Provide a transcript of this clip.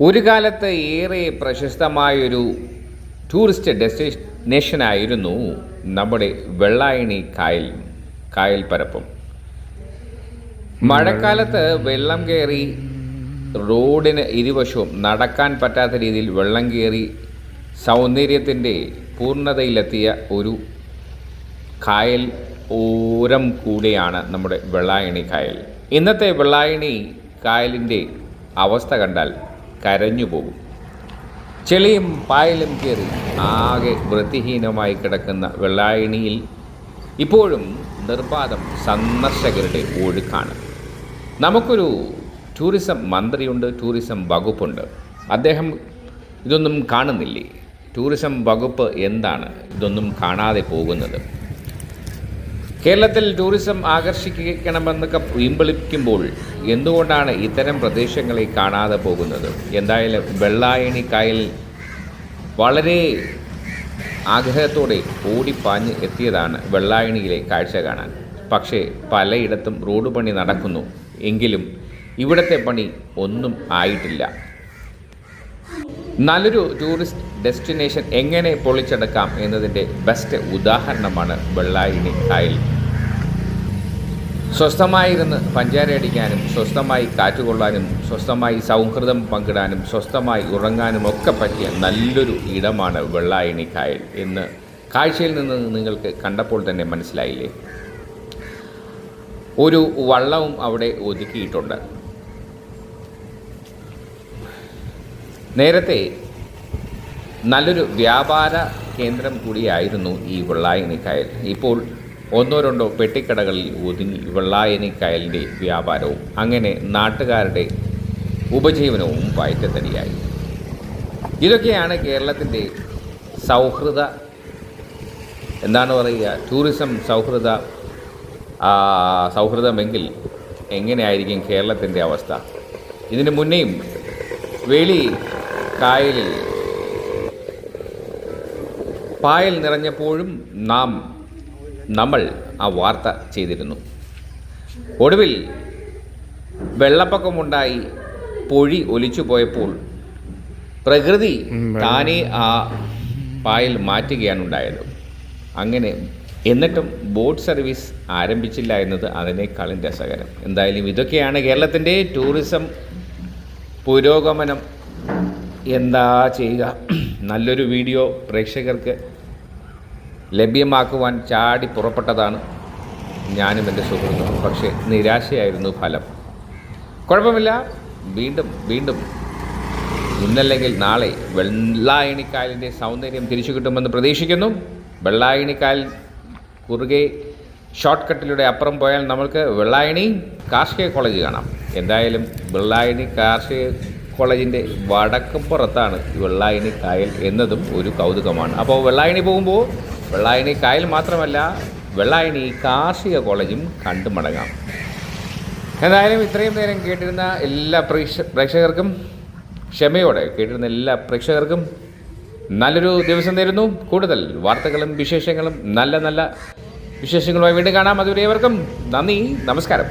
ഒരു കാലത്ത് ഏറെ പ്രശസ്തമായൊരു ടൂറിസ്റ്റ് ഡെസ്റ്റിനേഷനായിരുന്നു നമ്മുടെ വെള്ളായണി കായൽ കായൽ പരപ്പും. മഴക്കാലത്ത് വെള്ളം കയറി റോഡിന് ഇരുവശവും നടക്കാൻ പറ്റാത്ത രീതിയിൽ വെള്ളം കയറി സൗന്ദര്യത്തിന്റെ പൂർണതയിലെത്തിയ ഒരു കായൽ ഓരം കൂടെയാണ് നമ്മുടെ വെള്ളായണി കായൽ. ഇന്നത്തെ വെള്ളായണി കായലിന്റെ അവസ്ഥ കണ്ടാൽ കരഞ്ഞു പോകും. ചെളിയും പായലും കയറി ആകെ വൃത്തിഹീനമായി കിടക്കുന്ന വെള്ളായണിയിൽ ഇപ്പോഴും നിർബാധം സന്ദർശകരുടെ ഒഴുക്കാണ്. നമുക്കൊരു ടൂറിസം മന്ത്രിയുണ്ട് ടൂറിസം വകുപ്പുണ്ട്. അദ്ദേഹം ഇതൊന്നും കാണുന്നില്ലേ? ടൂറിസം വകുപ്പ് എന്താണ്? ഇതൊന്നും കാണാതെ പോകുന്നത്. കേരളത്തിൽ ടൂറിസം ആകർഷിക്കണമെന്നൊക്കെ വീമ്പളിക്കുമ്പോൾ എന്തുകൊണ്ടാണ് ഇത്തരം പ്രദേശങ്ങളെ കാണാതെ പോകുന്നത്? എന്തായാലും വെള്ളായണി കായൽ വളരെ ആഗ്രഹത്തോടെ ഓടിപ്പാഞ്ഞ് എത്തിയതാണ് വെള്ളായണിയിലെ കാഴ്ച കാണാൻ. പക്ഷേ പലയിടത്തും റോഡ് പണി നടക്കുന്നു. എങ്കിലും ഇവിടുത്തെ പണി ഒന്നും ആയിട്ടില്ല. നല്ലൊരു ടൂറിസ്റ്റ് ഡെസ്റ്റിനേഷൻ എങ്ങനെ പൊളിച്ചെടുക്കാം എന്നതിന്റെ ബെസ്റ്റ് ഉദാഹരണമാണ് വെള്ളായണി കായൽ. സ്വസ്ഥമായിരുന്ന് പഞ്ചാര അടിക്കാനും സ്വസ്ഥമായി കാറ്റുകൊള്ളാനും സ്വസ്ഥമായി സൗഹൃദം പങ്കിടാനും സ്വസ്ഥമായി ഉറങ്ങാനും ഒക്കെ പറ്റിയ നല്ലൊരു ഇടമാണ് വെള്ളായണി കായൽ എന്ന് കാഴ്ചയിൽ നിന്ന് നിങ്ങൾക്ക് കണ്ടപ്പോൾ തന്നെ മനസ്സിലായില്ലേ? ഒരു വള്ളവും അവിടെ ഒതുക്കിയിട്ടുണ്ട്. നേരത്തെ നല്ലൊരു വ്യാപാര കേന്ദ്രം കൂടിയായിരുന്നു ഈ വെള്ളായണി കായൽ. ഇപ്പോൾ ഒന്നോ രണ്ടോ പെട്ടിക്കടകളിൽ ഒതുങ്ങി വെള്ളായനി കായലിന്റെ വ്യാപാരവും അങ്ങനെ നാട്ടുകാരുടെ ഉപജീവനവും വയറ്റത്തടിയായി ഇതൊക്കെയാണ് കേരളത്തിന്റെ സൗഹൃദ എന്താണ് പറയുക ടൂറിസം സൗഹൃദ സൗഹൃദമെങ്കിൽ എങ്ങനെയായിരിക്കും കേരളത്തിന്റെ അവസ്ഥ? ഇതിന് മുന്നേയും വേളി കായലിൽ പായൽ നിറഞ്ഞപ്പോഴും നാം നമ്മൾ ആ വാർത്ത ചെയ്തിരുന്നു. ഒടുവിൽ വെള്ളപ്പൊക്കമുണ്ടായി പൊഴി ഒലിച്ചു പോയപ്പോൾ പ്രകൃതി താനേ ആ പായൽ മാറ്റുകയാണ് ഉണ്ടായത്. അങ്ങനെ എന്നിട്ടും ബോട്ട് സർവീസ് ആരംഭിച്ചില്ല എന്നത് അതിനേക്കാളും രസകരം. എന്തായാലും ഇതൊക്കെയാണ് കേരളത്തിന്റെ ടൂറിസം പുരോഗമനം. എന്താ ചെയ്യുക? നല്ലൊരു വീഡിയോ പ്രേക്ഷകർക്ക് ലഭ്യമാക്കുവാൻ ചാടി പുറപ്പെട്ടതാണ് ഞാനും എന്റെ സുഹൃത്തും. പക്ഷേ നിരാശയായിരുന്നു ഫലം. കുഴപ്പമില്ല. വീണ്ടും വീണ്ടും. ഇന്നല്ലെങ്കിൽ നാളെ വെള്ളായണിക്കാലിന്റെ സൗന്ദര്യം തിരിച്ചു കിട്ടുമെന്ന് പ്രതീക്ഷിക്കുന്നു. വെള്ളായണിക്കാൽ കുറുകെ ഷോർട്ട് കട്ടിലൂടെ അപ്പുറം പോയാൽ നമുക്ക് വെള്ളായണി കാർഷിക കോളേജ് കാണാം. എന്തായാലും വെള്ളായണി കാർഷിക കോളേജിന്റെ വടക്കുപുറത്താണ് പുറത്താണ് വെള്ളായണി കായൽ എന്നതും ഒരു കൗതുകമാണ്. അപ്പോൾ വെള്ളായണി പോകുമ്പോൾ വെള്ളായണി കായൽ മാത്രമല്ല വെള്ളായണി കാർഷിക കോളേജും കണ്ടു മടങ്ങാം. എന്തായാലും ഇത്രയും നേരം കേട്ടിരുന്ന എല്ലാ പ്രേക്ഷ പ്രേക്ഷകർക്കും ക്ഷമയോടെ കേട്ടിരുന്ന എല്ലാ പ്രേക്ഷകർക്കും നല്ലൊരു ദിവസം നേരുന്നു. കൂടുതൽ വാർത്തകളും വിശേഷങ്ങളും നല്ല നല്ല വിശേഷങ്ങളുമായി വീണ്ടും കാണാം. അതുവരെ ഏവർക്കും നന്ദി നമസ്കാരം.